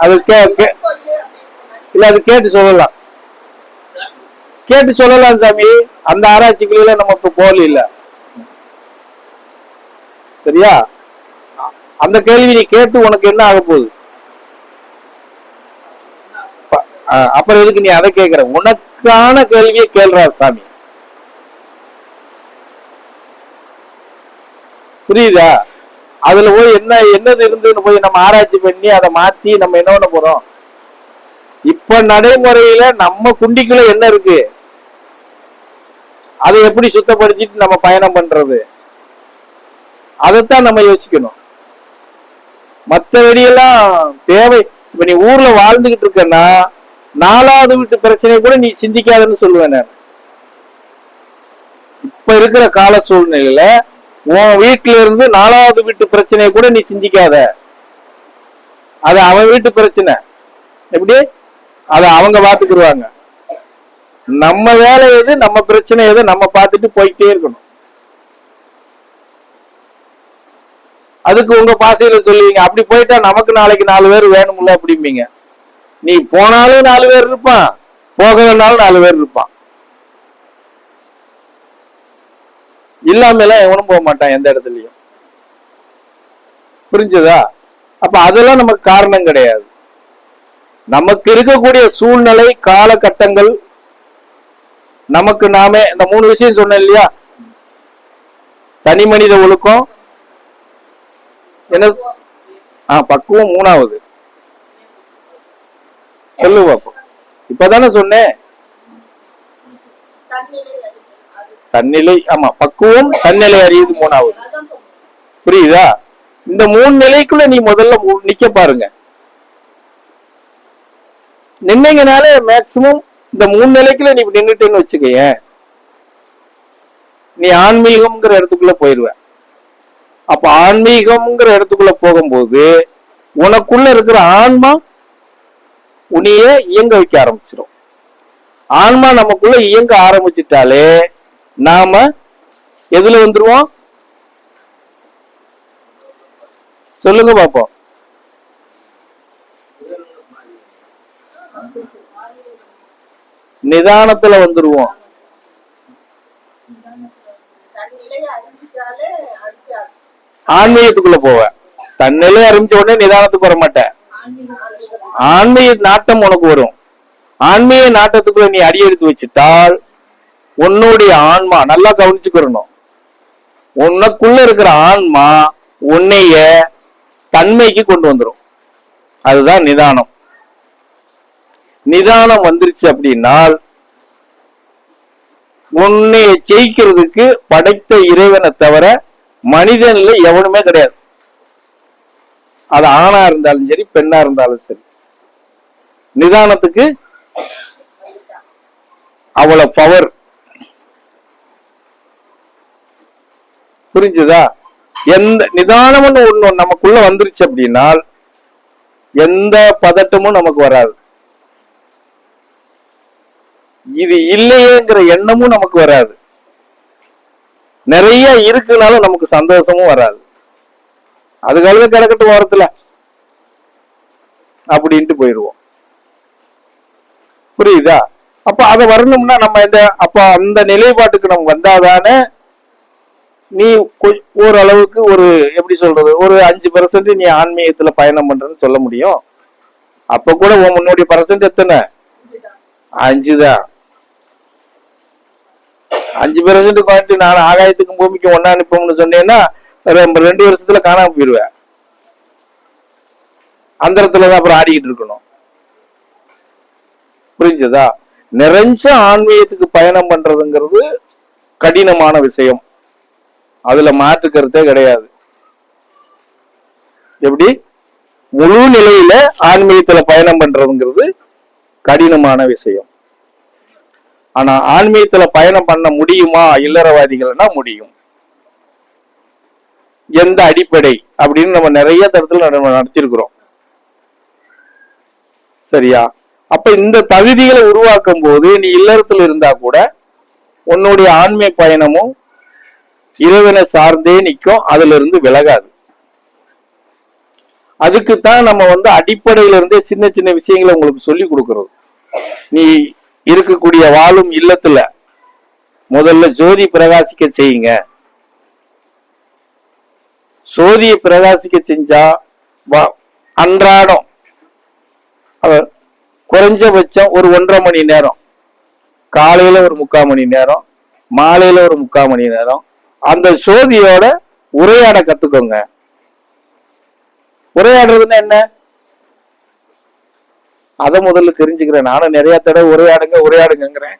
அது கே இல்ல அது கேட்டு சொல்லலாம். கேட்டு சொல்லலாம் சாமி. அந்த ஆராய்ச்சிக்குள்ள நம்ம இப்ப போகல இல்ல. சரியா? அந்த கேள்வி நீ கேட்டு உனக்கு என்ன ஆக போகுது? அப்புறம் எதுக்கு நீ அதை கேட்கிற உனக்கான கேள்வியை கேள்றா சாமி. புரியுதா? அதுல போய் என்ன என்னது இருந்துன்னு போய் நம்ம ஆராய்ச்சி பண்ணி அதை மாத்தி நம்ம என்ன பண்ண போறோம்? இப்ப நடைமுறையில நம்ம குண்டிக்குள்ள என்ன இருக்கு? அதை எப்படி சுத்தப்படுத்திட்டு நம்ம பயணம் பண்றது? அதைத்தான் நம்ம யோசிக்கணும். மற்றபடியெல்லாம் தேவை. இப்ப நீ ஊர்ல வாழ்ந்துகிட்டு இருக்கன்னா நாலாவது வீட்டு பிரச்சனை கூட நீ சிந்திக்காதன்னு சொல்லுவேன் நான். இப்ப இருக்கிற கால சூழ்நிலையில உன் வீட்டுல இருந்து நாலாவது வீட்டு பிரச்சனையை கூட நீ சிந்திக்காத. அது அவன் வீட்டு பிரச்சனை. எப்படி? அதை அவங்க பாத்துக்கிடுவாங்க நம்ம வேலை எது நம்ம பிரச்சனை எது நம்ம பார்த்துட்டு போயிட்டே இருக்கணும். அதுக்கு உங்க பாசையில சொல்லுவீங்க அப்படி போயிட்டா நமக்கு நாளைக்கு நாலு பேர் வேணும்ல அப்படிம்பீங்க. நீ போனாலும் நாலு பேர் இருப்பான் போகலனாலும் நாலு பேர் இருப்பான். இல்லாம எல்லாம் எவனும் போக மாட்டான் எந்த இடத்துலயும். புரிஞ்சதா? அப்ப அதெல்லாம் நமக்கு காரணம் கிடையாது. நமக்கு இருக்கக்கூடிய சூழ்நிலை காலகட்டங்கள் நமக்கு நாமே இந்த மூணு விஷயம் சொன்னேன் இல்லையா? தனி மனித ஒழுக்கம். என்ன? ஆ பக்குவம் மூணாவது. சொல்லு பாப்போம். இப்பதானே சொன்னேன். தன்னிலை ஆமா பக்குவம் தன்னிலை அறியுது மூணாவது. புரியுதா? இந்த மூணு நிலைக்குள்ள நீ முதல்ல நிக்க பாருங்க. நின்னீங்கனால மேக்சிமம் இந்த மூணு நிலைக்குள்ள நீ நின்றுட்டேன்னு வச்சுக்கய. நீ ஆன்மீகம்ங்கிற இடத்துக்குள்ள போயிருவ. அப்ப ஆன்மீகம்ங்கிற இடத்துக்குள்ள போகும்போது உனக்குள்ள இருக்கிற ஆன்மா உனிய இயங்க வைக்க ஆரம்பிச்சிடும் ஆன்மா நமக்குள்ள இயங்க ஆரம்பிச்சிட்டாலே நாம எதுல வந்துருவோம்? சொல்லுங்க பாப்போம். நிதானத்துல வந்துருவோம். ஆன்மீகத்துக்குள்ள போவேன் தன்னிலை அறிஞ்ச உடனே நிதானத்துக்கு வர மாட்டேன் ஆன்மீக நாட்டம் உனக்கு வரும். ஆன்மீக நாட்டத்துக்குள்ள நீ அடி எடுத்து வச்சுட்டால் உன்னுடைய ஆன்மா நல்லா கவனிச்சுக்கிறணும் உனக்குள்ள இருக்கிற ஆன்மா உன்னைய தன்மைக்கு கொண்டு வந்துரும். அதுதான் நிதானம். நிதானம் வந்துருச்சு அப்படின்னால் உன்னைய ஜெயிக்கிறதுக்கு படைத்த இறைவனை தவிர மனிதன்ல எவனுமே கிடையாது. அது ஆணா இருந்தாலும் சரி பெண்ணா இருந்தாலும் சரி. நிதானத்துக்கு அவ்வளவு பவர் புரிஞ்சுதா? எந்த நிதானம்னு ஒண்ணு நமக்குள்ள வந்துருச்சு அப்படின்னா எந்த பதட்டமும் நமக்கு வராது. இது இல்லையேங்கிற எண்ணமும் நமக்கு வராது. நிறைய இருக்குனாலும் நமக்கு சந்தோஷமும் வராது. அது கழுத கிடக்கட்டும் ஓரத்துல. அப்படின்ட்டு போயிடுவோம். புரியுதா? அப்ப அதை வரணும்னா நம்ம இந்த அப்ப அந்த நிலைப்பாட்டுக்கு நம்ம வந்தாதானே நீ ஓரளவுக்கு ஒரு எப்படி சொல்றது ஒரு அஞ்சு பெர்சன்ட் நீ ஆன்மீகத்துல பயணம் பண்றன்னு சொல்ல முடியும். அப்ப கூட உன் முன்னோடைய பர்சன்ட் எத்தனை? அஞ்சுதான். அஞ்சு பெர்சன்ட் குவாலிட்டி நான் ஆகாயத்துக்கும் பூமிக்கும் ஒன்னா அனுப்போம்னு சொன்னேன்னா ரெண்டு வருஷத்துல காணாம இடத்துல அந்தரத்துலதான் அப்புறம் ஆடிக்கிட்டு இருக்கணும். புரிஞ்சதா? நிறைஞ்ச ஆன்மீகத்துக்கு பயணம் பண்றதுங்கிறது கடினமான விஷயம். அதுல மாற்று கருத்தே கிடையாது. எப்படி? முழு நிலையில ஆன்மீகத்துல பயணம் பண்றதுங்கிறது கடினமான விஷயம். ஆனா ஆன்மீகத்துல பயணம் பண்ண முடியுமா? இல்லறவாதிகள்னா முடியும். எந்த அடிப்படை? அப்படின்னு நம்ம நிறைய தரத்துல நம்ம நடத்திருக்கிறோம். சரியா? அப்ப இந்த தகுதிகளை உருவாக்கும் போது நீ இல்லறத்துல இருந்தா கூட உன்னுடைய ஆன்மீக பயணமும் இறைவனை சார்ந்தே நிற்கும் அதுல இருந்து விலகாது. அதுக்குத்தான் நம்ம வந்து அடிப்படையில இருந்தே சின்ன சின்ன விஷயங்களை உங்களுக்கு சொல்லி கொடுக்கறது நீ இருக்கக்கூடிய வாழும் இல்லத்துல முதல்ல ஜோதி பிரகாசிக்க செய்யுங்க. சோதியை பிரகாசிக்க செஞ்சா அன்றாடம் குறைஞ்சபட்சம் ஒரு ஒன்றரை மணி நேரம். காலையில ஒரு முக்கால் மணி நேரம் மாலையில ஒரு முக்கால் மணி நேரம் அந்த சோதியோட உரையாட கத்துக்கோங்க. உரையாடுறதுன்னா என்ன? அதை முதல்ல தெரிஞ்சுக்கிறேன். நானும் நிறைய தடவை உரையாடுங்க உரையாடுங்கிறேன்